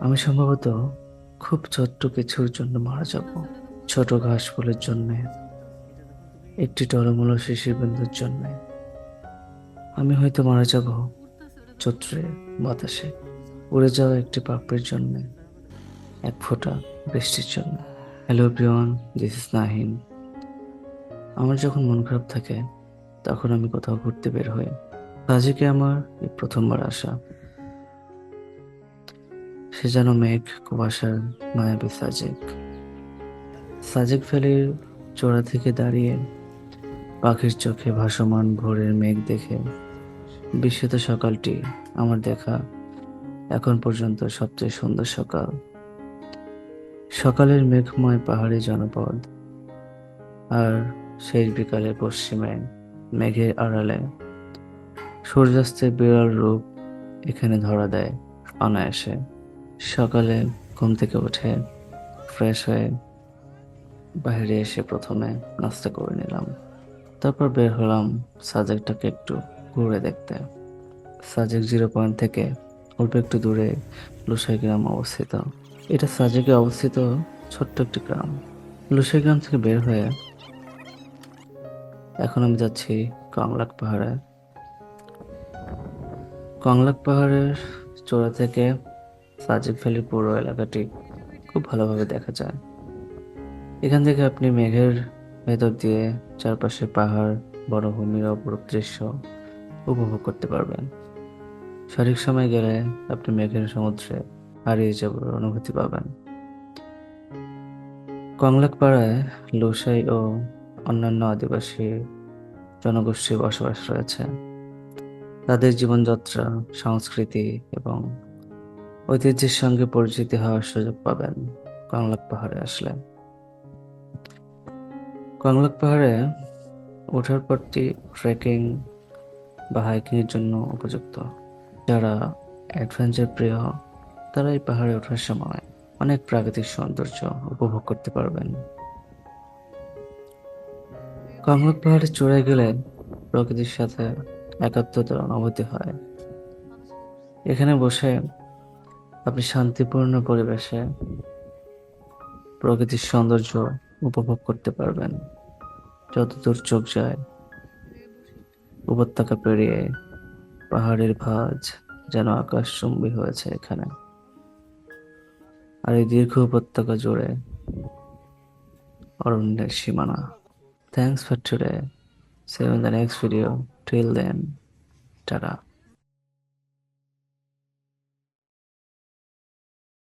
আমি সম্ভবত খুব ছোট্ট কিছুর জন্য মারা যাব। ছোট ঘাস ফুলের জন্য, একটি টলমূল শিশির বিন্দুর জন্য। আমি হয়তো মারা যাব চৈত্রে বাতাসে, উড়ে যাওয়া একটি পাপড়ির জন্য, এক ফোঁটা বৃষ্টির জন্য। Hello Priyan this is Nahin. আমার যখন মন খারাপ থাকে, তখন আমি কোথাও ঘুরতে বের হই। সাজিকে আমার এই প্রথমবার আসা। সে যেন মেঘ, কুয়াশার মায়াবী সাজেক। সাজেক ভ্যালির চোরা থেকে দাঁড়িয়ে পাখির চোখে ভাসমান ভোরের মেঘ দেখে, বিস্মিত সকালটি আমার দেখা এখন পর্যন্ত সবচেয়ে সুন্দর সকাল। সকালের মেঘময় পাহাড়ি জনপদ আর শেষ বিকালের পশ্চিমে মেঘের আড়ালে সূর্যাস্তের বিরল রূপ এখানে ধরা দেয় অনায়াসে। সকালে ঘুম থেকে উঠে ফ্রেশ হয়ে বাইরে এসে প্রথমে নাস্তা করে নিলাম। তারপর বের হলাম সাজেকটাকে একটু ঘুরে দেখতে। সাজেক জিরো পয়েন্ট থেকে অল্প একটু দূরে লুসাই গ্রাম অবস্থিত। এটা সাজেকে অবস্থিত ছোট্ট একটি গ্রাম। লুসাই গ্রাম থেকে বের হয়ে এখন আমি যাচ্ছি কংলাক পাহাড়ে। কংলাক পাহাড়ের চূড়া থেকে সাজেক ভ্যালির পুরো এলাকাটি খুব ভালোভাবে দেখা যায়। এখান থেকে আপনি মেঘের ভেতর দিয়ে চারপাশে পাহাড়, বনভূমির অপরূপ দৃশ্য উপভোগ করতে পারবেন। সঠিক সময় গেলে আপনি মেঘের সমুদ্রে হারিয়ে যাবার অনুভূতি পাবেন। কংলাক পাড়ায় লোসাই ও অন্যান্য আদিবাসী জনগোষ্ঠীর বসবাস রয়েছে। তাদের জীবনযাত্রা, সংস্কৃতি এবং ঐতিহ্যের সঙ্গে পরিচিত হওয়ার সুযোগ পাবেন কংলাক পাহাড়ে আসলে। কংলাক পাহাড়ে ওঠার পরটি ট্রেকিং বা হাইকিং এর জন্য উপযুক্ত। যারা অ্যাডভেঞ্চার প্রিয়, তারা এই পাহাড়ে ওঠার সময় অনেক প্রাকৃতিক সৌন্দর্য উপভোগ করতে পারবেন। কংলাক পাহাড়ে চড়ে গেলে প্রকৃতির সাথে একাত্মতার অনুভূতি হয়। এখানে বসে আপনি শান্তিপূর্ণ পরিবেশে প্রকৃতির সৌন্দর্য উপভোগ করতে পারবেন। যতদূর চোখ যায়, উপত্যকা পেরিয়ে পাহাড়ের ভাঁজ যেন আকাশ আকাশচুম্বী হয়েছে এখানে। আর এই দীর্ঘ উপত্যকা জুড়ে অরণ্যের সীমানা। Thanks for today seven you in video next then ta